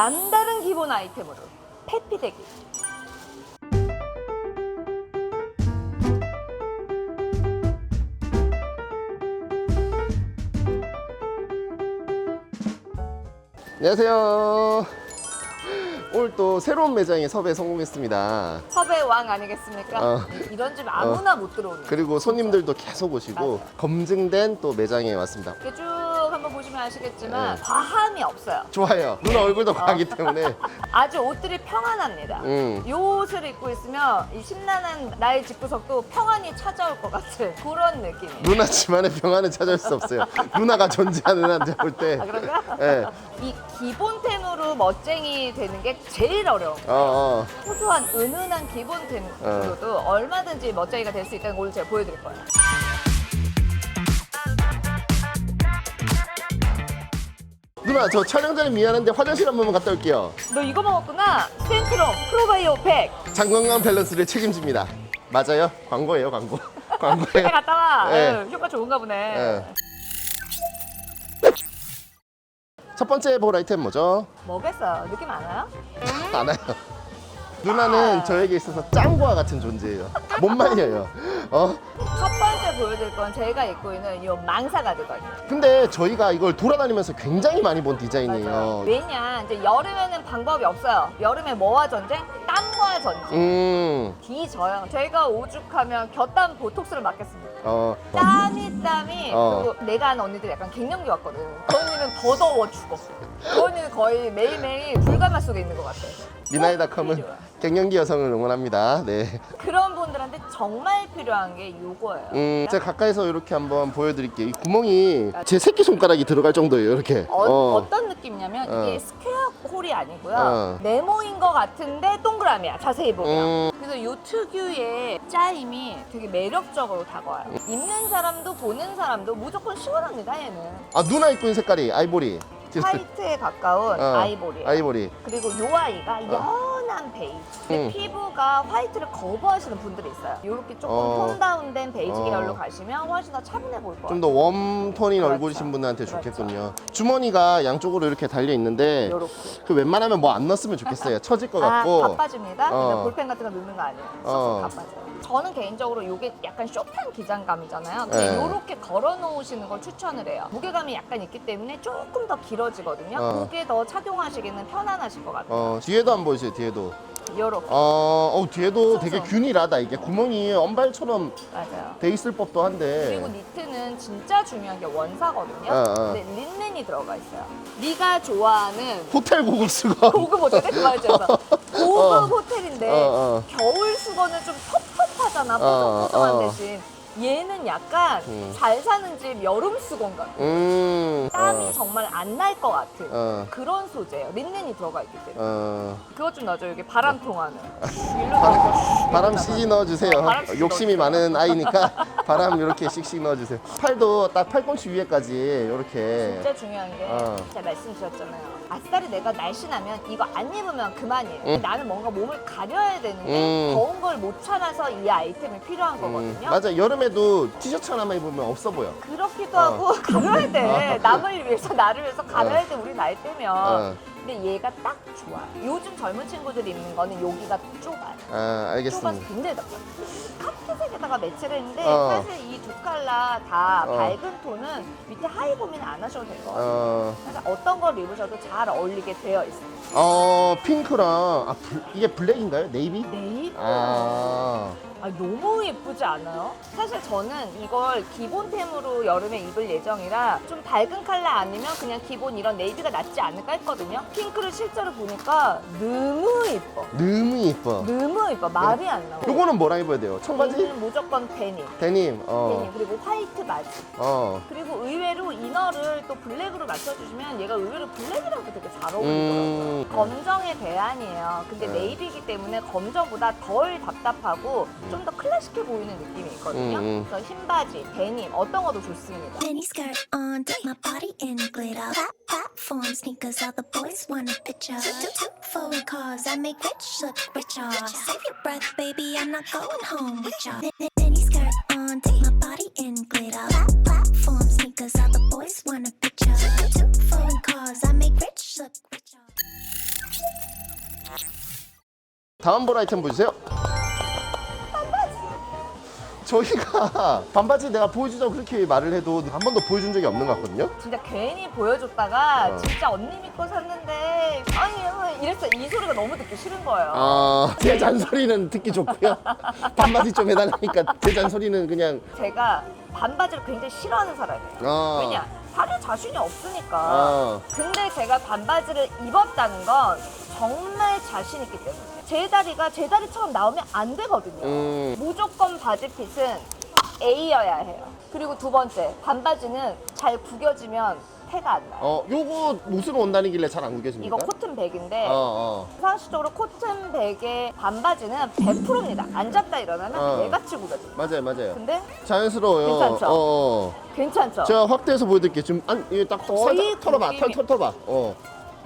남다른 기본 아이템으로 페피대기. 안녕하세요. 오늘 또 새로운 매장에 섭외 성공했습니다. 섭외 왕 아니겠습니까? 어. 이런 집 아무나 못 들어오는. 그리고 손님들도 계속 오시고 맞아요. 검증된 또 매장에 왔습니다. 쭉 보시면 아시겠지만 네. 과함이 없어요. 좋아요. 누나 얼굴도 과하기 때문에. 아주 옷들이 평안합니다. 음. 이 옷을 입고 있으면 이 심란한 나의 집구석도 평안히 찾아올 것 같은 그런 느낌이에요. 누나 집안에 병화는 찾아올 수 없어요. 누나가 존재하는 한 잡을 때. 아 그런가? 예. 이 기본템으로 멋쟁이 되는 게 제일 어려운 거예요. 어, 어. 소소한 은은한 기본템으로도 얼마든지 멋쟁이가 될 수 있다는 걸 제가 보여드릴 거예요. 누나 저 촬영 전에 미안한데 화장실 한 번만 갔다 올게요. 너 이거 먹었구나? 센트롬 프로바이오 팩. 장건강 밸런스를 책임집니다. 맞아요? 광고예요, 광고. 광고예요. 팩 갔다 와. 네. 아유, 효과 좋은가 보네. 예. 첫 번째 볼 아이템 뭐죠? 뭐겠어? 느낌 안 와요? 알아요. 누나는 저에게 있어서 짱구와 같은 존재예요. 못 말려요. 어? 첫 보여드릴 건 제가 입고 있는 이 망사 가드거든요. 근데 저희가 이걸 돌아다니면서 굉장히 많이 본 디자인이에요. 왜냐? 이제 여름에는 방법이 없어요. 여름에 뭐와 전쟁? 땀과 전쟁. 음, 뒤져요. 저희가 오죽하면 곁땀 보톡스를 맞겠습니다. 어, 땀이 땀이 어. 그리고 내가 아는 언니들 약간 갱년기 왔거든. 그 언니는 더 더워 죽어. 그 언니는 거의 매일매일 불가마 속에 있는 것 같아. 미나이닷컴은 필요해. 갱년기 여성을 응원합니다. 네. 그런 분들한테 정말 필요한 게 요거예요. 음, 제가 가까이서 이렇게 한번 보여드릴게요. 이 구멍이 제 새끼 손가락이 들어갈 정도예요. 이렇게. 어, 어. 떤 느낌이냐면 어. 이게 스퀘어 홀이 아니고요. 어. 네모인 것 같은데 동그라미야. 자세히 보면. 음. 그래서 요 특유의 짜임이 되게 매력적으로 다가와요. 입는 사람도 보는 사람도 무조건 시원합니다. 얘는 아 누나 입고 있는 색깔이 아이보리. 화이트에 가까운 어, 아이보리예요. 아이보리. 그리고 요 아이가 연한 베이지. 근데 음. 피부가 화이트를 거부하시는 분들이 있어요. 이렇게 조금 어. 톤 다운된 베이지 어. 계열로 가시면 훨씬 더 차분해 보일 거예요. 좀 더 웜톤인 그렇죠. 얼굴이신 분들한테 그렇죠. 좋겠군요. 주머니가 양쪽으로 이렇게 달려 있는데 요렇게. 그 웬만하면 뭐 안 넣었으면 좋겠어요. 처질 것 아, 같고. 바빠집니다. 어. 볼펜 같은 거 넣는 거 아니에요. 어. 쏙쏙 바빠져요. 저는 개인적으로 이게 약간 쇼핑 기장감이잖아요. 근데 네. 이렇게 걸어 놓으시는 걸 추천을 해요. 무게감이 약간 있기 때문에 조금 더 길어지거든요. 어. 그게 더 착용하시기는 편안하실 것 같아요. 어 뒤에도 한번 보여주세요. 뒤에도. 요렇게. 어, 어 뒤에도. 되게 균일하다. 이게 구멍이 언발처럼 맞아요. 돼 있을 법도 한데. 그리고 니트는 진짜 중요한 게 원사거든요. 어, 어. 근데 린넨이 들어가 있어요. 네가 좋아하는 호텔 고급 수거. 고급 그 말이잖아. 고급 어. 호텔인데 어, 어. 겨울 수건은 좀 텁텁 하잖아. 어, 뽀송뽀송한 어. 대신 얘는 약간 음. 잘 사는 집 여름 수건 같아. 음. 땀이 어. 정말 안 날 것 같은 어. 그런 소재예요. 린넨이 들어가 있기 때문에. 어. 그것 좀 넣어줘. 여기 바람 통하는. 일로 넣어줘. 바람 CG 넣어주세요. 어, 바람 CG 욕심이. 많은 아이니까 바람 이렇게 씩씩 넣어주세요. 팔도 딱 팔꿈치 위에까지 이렇게. 진짜 중요한 게 어. 제가 말씀드렸잖아요. 아싸리 내가 날씬하면 이거 안 입으면 그만이에요. 음. 나는 뭔가 몸을 가려야 되는데 음. 더운 걸 못 참아서 이 아이템이 필요한 음, 거거든요. 맞아 여름에 도 티셔츠 하나만 입으면 없어 보여. 그렇기도 어. 하고 가려야 돼. 남을 위해서 나를 위해서 가려야 돼. 우리 나이 때면. 어. 근데 얘가 딱 좋아. 요즘 젊은 친구들이 입는 거는 여기가 좁아요. 아 좁아서 알겠습니다. 굉장히 답답해. 카키색에다가 매치를 했는데 어. 사실 이두 칼라 다 어. 밝은 톤은 밑에 하이 고민 안 하셔도 될 것 같아요. 어, 사실 어떤 걸 입으셔도 잘 어울리게 되어 있어요. 어 핑크랑 아 블- 이게 블랙인가요? 네이비? 네이버. 아, 아, 너무 예쁘지 않아요? 사실 저는 이걸 기본템으로 여름에 입을 예정이라 좀 밝은 컬러 아니면 그냥 기본 이런 네이비가 낫지 않을까 했거든요. 핑크를 실제로 보니까 너무 예뻐. 너무 예뻐. 너무 예뻐. 말이 안 나와. 요거는 뭐랑 입어야 돼요? 청바지? 얘는 무조건 데님. 데님. 어, 데님. 그리고 화이트 바지. 어. 그리고 의외로 이너를 또 블랙으로 맞춰주시면 얘가 의외로 블랙이랑도 되게 잘 어울리더라고요. 음. 검정의 대안이에요. 근데 네. 네이비이기 때문에 검정보다 덜 답답하고 좀 더 클래식해 보이는 느낌이 있거든요. 음, 음. 그래서 흰 바지, 데님 어떤 것도 좋습니다. Mini skirt on, dip my body in glitter. Plat- Platform sneakers, all the boys want a picture. Two, two, two foreign cars, I make rich look richer. Save your breath, baby, I'm not going home with ya. Mi- Mini skirt on, dip my body in glitter. Plat- Platform sneakers, all the boys want a picture. Two foreign cars, I make rich look richer. 다음 볼 아이템 보여주세요. 저희가 반바지 내가 보여주자고 그렇게 말을 해도 한 번도 보여준 적이 없는 것 같거든요. 진짜 괜히 보여줬다가 어. 진짜 언니 믿고 샀는데 아니 이랬어 이 소리가 너무 듣기 싫은 거예요. 아, 제 잔소리는 듣기 좋고요. 반바지 좀 해달라니까 제 잔소리는 그냥 제가 반바지를 굉장히 싫어하는 사람이에요. 어. 왜냐? 다릴 자신이 없으니까. 어. 근데 제가 반바지를 입었다는 건 정말 자신 있기 때문에. 제 다리가 제 다리처럼 나오면 안 되거든요. 음. 무조건 바지핏은 A여야 해요. 그리고 두 번째, 반바지는 잘 구겨지면 태가 안 나요. 어, 요거 무슨 원단이길래 잘 안 구겨집니까? 이거 코튼 백인데 어, 어. 상식적으로 코튼 백의 반바지는 100%입니다. 앉았다 일어나면 어. 개같이 구겨져요. 맞아요, 맞아요. 근데 자연스러워요. 괜찮죠? 어, 어. 괜찮죠? 제가 확대해서 보여드릴게요. 지금 안, 이게 딱 거의 살짝 털어봐, 털, 구김이- 털, 털어봐. 어,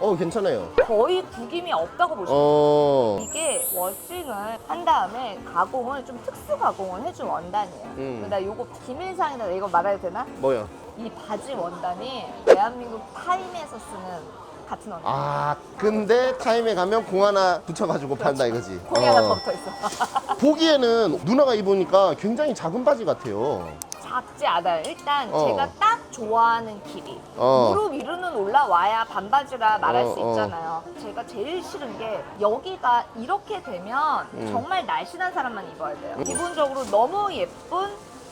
어, 괜찮아요. 거의 구김이 없다고 보시면 돼요. 어, 이게 워싱을 한 다음에 가공을 좀 특수 가공을 해준 원단이에요. 음. 근데 나 요거 기밀상이다 이거 말해도 되나? 뭐요? 이 바지 원단이 대한민국 타임에서 쓰는 같은 원단. 아, 근데 타임에 가면 공 하나 붙여가지고 판다 이거지. 공이 어. 하나 더 붙어 있어. 보기에는 누나가 입으니까 굉장히 작은 바지 같아요. 작지 않아요. 일단 어. 제가 딱 좋아하는 길이. 어. 무릎 위로는 올라와야 반바지라 말할 어, 수 어. 있잖아요. 제가 제일 싫은 게 여기가 이렇게 되면 음. 정말 날씬한 사람만 입어야 돼요. 음. 기본적으로 너무 예쁜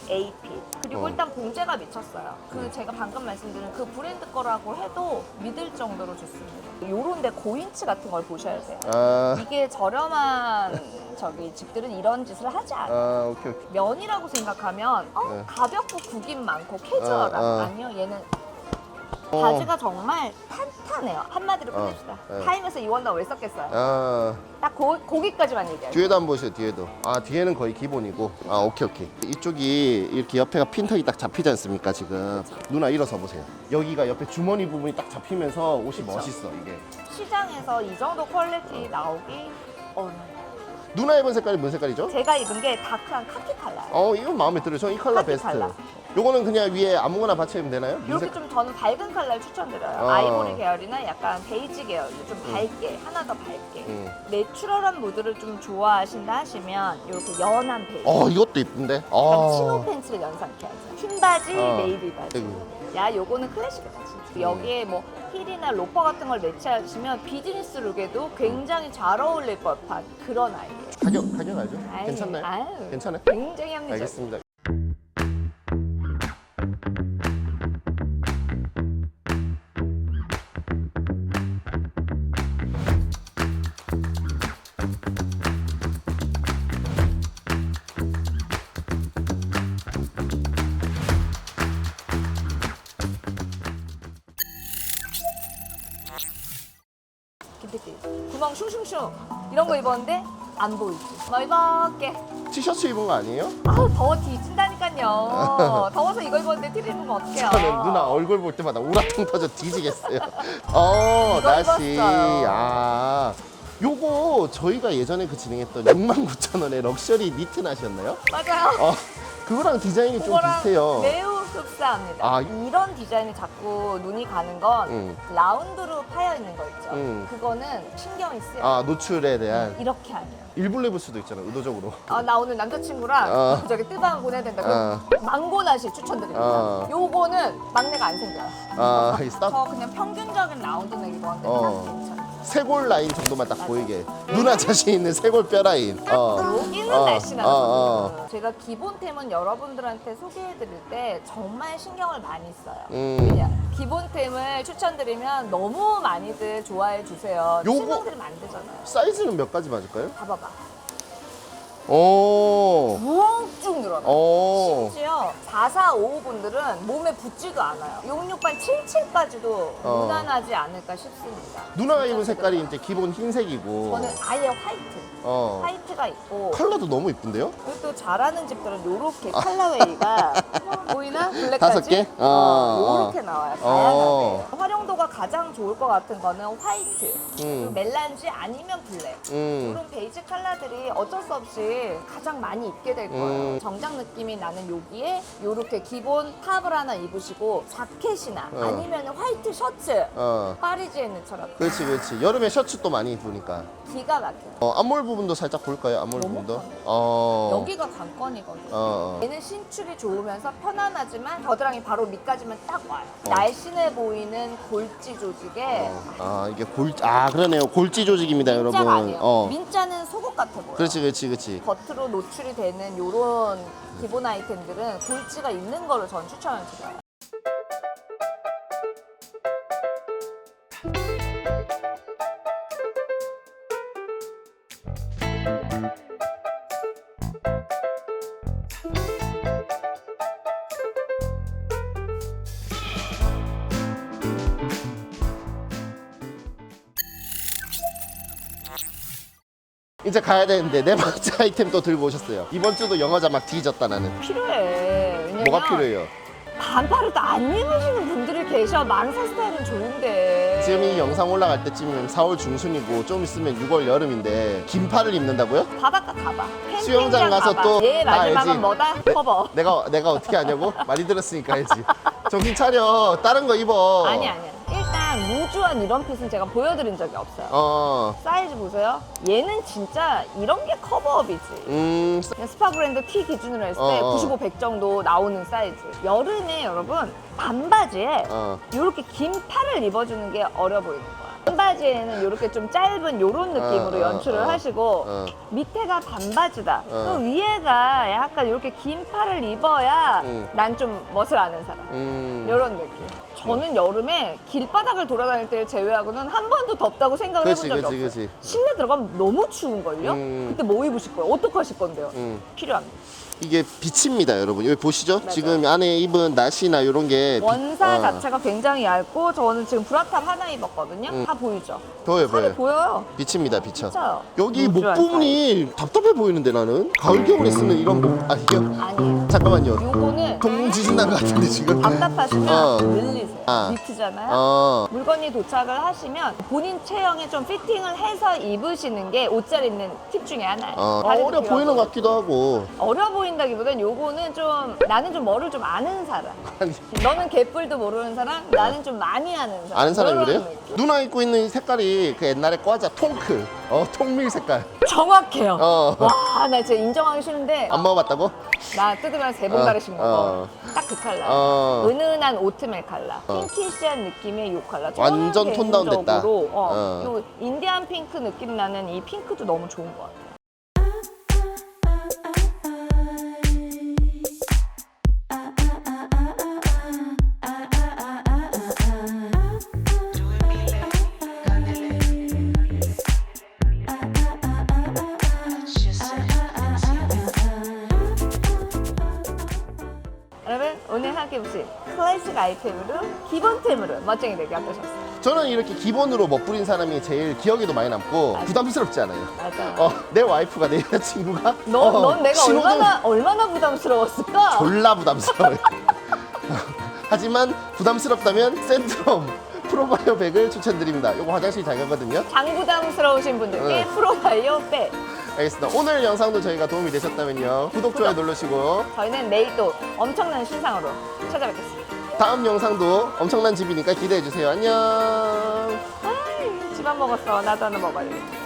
AP 그리고 어. 일단 봉제가 미쳤어요. 그 제가 방금 말씀드린 그 브랜드 거라고 해도 믿을 정도로 좋습니다. 요런데 고인치 같은 걸 보셔야 돼요. 아, 이게 저렴한 저기 집들은 이런 짓을 하지 않아요. 아, 오케이, 오케이. 면이라고 생각하면 어, 네. 가볍고 구김 많고 캐주얼한 어, 어. 아니요 얘는 어. 바지가 정말 탄탄해요 한마디로 어, 끝냅시다 네. 타임에서 이 원단 왜 썼겠어요 아, 딱 고, 거기까지만 얘기해요 뒤에도 한번 보세요, 뒤에도. 아, 뒤에는 거의 기본이고. 아, 오케이, 오케이. 이쪽이 이렇게 옆에가 핀턱이 딱 잡히지 않습니까, 지금? 누나 일어서 보세요. 여기가 옆에 주머니 부분이 딱 잡히면서 옷이. 멋있어, 이게. 시장에서 이 정도 퀄리티 나오기 어려워요 누나 입은 색깔이 뭔 색깔이죠? 제가 입은 게 다크한 카키 컬러예요 어, 이건 마음에 들어요. 저 이 컬러 카키 베스트. 컬러. 요거는 그냥 위에 아무거나 받쳐 입으면 되나요? 이렇게 좀 저는 밝은 컬러를 추천드려요 어. 아이보리 계열이나 약간 베이지 계열 좀 밝게 하나 더 밝게 음. 내추럴한 무드를 좀 좋아하신다 하시면 이렇게 연한 베이지 어, 이것도 이쁜데? 약간 어. 치노 팬츠를 연상케 하죠. 흰 바지, 어. 네이비 바지. 아이고. 야, 요거는 클래식이다, 진짜. 여기에 뭐 힐 이나 로퍼 같은 걸 매치하시면 비즈니스 룩에도 굉장히 잘 어울릴 법한 그런 아이예요. 가격, 가격 알죠? 아유, 괜찮나요? 아유. 괜찮아요? 굉장히 합리적. 알겠습니다. 구멍 슝슝슝. 이런 거 입었는데 안 보이지. 뭐 입을게. 티셔츠 입은 거 아니에요? 아우, 더워 뒤진다니까요. 더워서 이거 입었는데 티를 입으면 어떡해요. 저는 누나 얼굴 볼 때마다 우라통 터져 뒤지겠어요. 어, 이거 나시. 입었어요. 아. 요거 저희가 예전에 그 진행했던 69,000원의 럭셔리 니트 나시였나요? 맞아요. 어, 그거랑 디자인이 좀 그거랑 비슷해요. 매우 흡사합니다. 아, 이런 디자인이 자꾸 눈이 가는 건 음. 라운드로 파여 있는 거 있죠. 음. 그거는 신경이 쓰여 요. 아, 노출에 대한 이렇게 아니에요. 일부러 입을 수도 있잖아, 의도적으로. 아, 나 오늘 남자친구랑 어. 저기 뜨밤 보내야 된다. 어. 그럼 망고나시 추천드립니다. 어. 요거는 막내가 안 생겨요. 아, 이 스탑. 저 그냥 평균적인 라운드 내기 좋아하는데 어. 딱 괜찮아요. 쇄골 라인 정도만 딱 맞아. 보이게. 누나 자신 있는 쇄골 뼈 라인. 어. 여기는 어, 날씬한 어, 거. 어. 제가 기본템은 여러분들한테 소개해드릴 때 정말 신경을 많이 써요. 음. 왜냐? 기본템을 추천드리면 너무 많이들 좋아해 주세요. 요거- 안 되잖아요. 사이즈는 몇 가지 맞을까요? 봐봐봐. 오. 뭉쭉 늘어나. 오. 심지어 4455 분들은 몸에 붙지도 않아요. 66반 77까지도 어. 무난하지 않을까 싶습니다. 누나가 입은 색깔이 이제 기본 흰색이고. 저는 아예 화이트. 어. 화이트가 있고 컬러도 너무 이쁜데요? 그리고 또 잘하는 집들은 요렇게 컬러웨이가 보이나? 블랙까지? 다섯 개? 어, 어. 요렇게 나와요. 어. 다양하게. 활용도가 가장 좋을 것 같은 거는 화이트, 음. 멜란지 아니면 블랙. 음. 이런 베이지 컬러들이 어쩔 수 없이 분들이 가장 많이 입게 될 거예요. 음. 정장 느낌이 나는 여기에 이렇게 기본 탑을 하나 입으시고 자켓이나 어. 아니면 화이트 셔츠 어. 파리지 엔느처럼 그렇지 그렇지 여름에 셔츠 또 많이 입으니까 기가 막혀요. 어, 앞몰 부분도 살짝 볼까요 앞몰 부분도. 어. 여기가 관건이거든요. 어, 어. 얘는 신축이 좋으면서 편안하지만 겨드랑이 바로 밑까지만 딱 와요. 어. 날씬해 보이는 골지 조직에 아 이게 골아 그러네요 골지 조직입니다 민자가 여러분 아니에요. 어 민자는 속옷 같아 보여. 그렇지 그렇지 그렇지 겉으로 노출이 되는 이런 기본 아이템들은 골지가 있는 거를 전 추천을 드려요. 이제 가야 되는데 네 번째 아이템 또 들고 오셨어요 이번 주도 영어 자막 뒤졌다 나는 필요해. 왜냐면 뭐가 필요해요 반팔을 또 안 입으시는 분들이 계셔. 망사 스타일은 좋은데. 지금 이 영상 올라갈 때쯤이면 4월 중순이고 좀 있으면 6월 여름인데 긴팔을 입는다고요? 바닷가 가봐. 캠핑장 수영장 가서 가봐. 또얘나 마지막은 알지? 뭐다? 커버. 내가 내가 어떻게 하냐고? 많이 들었으니까 알지 정신 차려 다른 거 입어 아니 아니야. 일단 무주한 이런 핏은 제가 보여드린 적이 없어요. 어 사이즈 보세요. 얘는 진짜 이런 게 커버업이지. 음, 그냥 스파 브랜드 T 기준으로 했을 때 어, 어. 95, 100 정도 나오는 사이즈. 여름에 여러분 반바지에 어. 이렇게 긴 팔을 입어주는 게 어려 보이는. 반바지에는 이렇게 좀 짧은 이런 느낌으로 어, 어, 연출을 어. 하시고 어. 밑에가 반바지다. 어. 그럼 위에가 약간 이렇게 긴 팔을 입어야 음. 난 좀 멋을 아는 사람. 음. 이런 느낌. 저는 여름에 길바닥을 돌아다닐 때를 제외하고는 한 번도 덥다고 생각을 그렇지, 해본 적이 그렇지, 없어요. 그렇지. 실내 들어가면 너무 추운걸요? 음. 그때 뭐 입으실 거예요? 어떻게 하실 건데요? 음. 필요합니다. 이게 빛입니다, 여러분. 여기 보시죠? 맞아요. 지금 안에 입은 나시나 이런 게 빛- 원사 어, 자체가 굉장히 얇고 저는 지금 브라탑 하나 입었거든요. 음. 다 보이죠? 보여 살이 보여. 보여요. 빛입니다, 비쳐. 진짜요. 여기 목 무주한 부분이 답답해 보이는데 나는 가을 겨울에 쓰는 이런 목 아 이게. 아니에요. 잠깐만요. 요거는 동공 지진 난것 같은데 지금. 답답하시면 어. 늘리세요. 아. 니트잖아요. 어. 물건이 도착을 하시면 본인 체형에 좀 피팅을 해서 입으시는 게 옷 잘 입는 팁 중에 하나예요. 어, 다리도 어려 길어 보이는. 것 같기도 하고. 어려 보인다기보단 요거는 좀 나는 좀 뭐를 좀 아는 사람. 아니, 너는 개뿔도 모르는 사람, 나는 좀 많이 아는 사람. 아는 사람이 그런 그래요? 느낌. 누나 입고 있는 이 색깔이 그 옛날에 과자 통크. 어, 통밀 색깔. 정확해요. 어. 와, 나 진짜 인정하기 싫은데 안 먹어봤다고? 나 뜯으면 세 어, 봉다리씩 먹어. 어. 딱그 칼라. 어. 은은한 오트밀 칼라. 어. 핑키시한 느낌의 요 칼라. 완전 저는 톤다운 됐다. 개인적으로, 어, 어. 요 인디안 핑크 느낌 나는 이 핑크도 너무 좋은 것 같아 클래식 아이템으로 기본템으로 멋쟁이 되게 어떠셨어요? 저는 이렇게 기본으로 멋부린 사람이 제일 기억에도 많이 남고 부담스럽지 않아요. 맞아요. 어, 내 와이프가 내 여자친구가 너, 어, 넌 내가 신호등 얼마나 얼마나 부담스러웠을까? 졸라 부담스러워요. 하지만 부담스럽다면 센트럼 프로바이오 백을 추천드립니다. 이거 화장실 잘 가거든요. 장부담스러우신 분들께 응. 프로바이오 백. 알겠습니다. 오늘 영상도 저희가 도움이 되셨다면요. 구독, 좋아요 누르시고 저희는 내일 또 엄청난 신상으로 찾아뵙겠습니다. 다음 영상도 엄청난 집이니까 기대해 주세요. 안녕. 집안 먹었어. 나도 하나 먹어야겠다.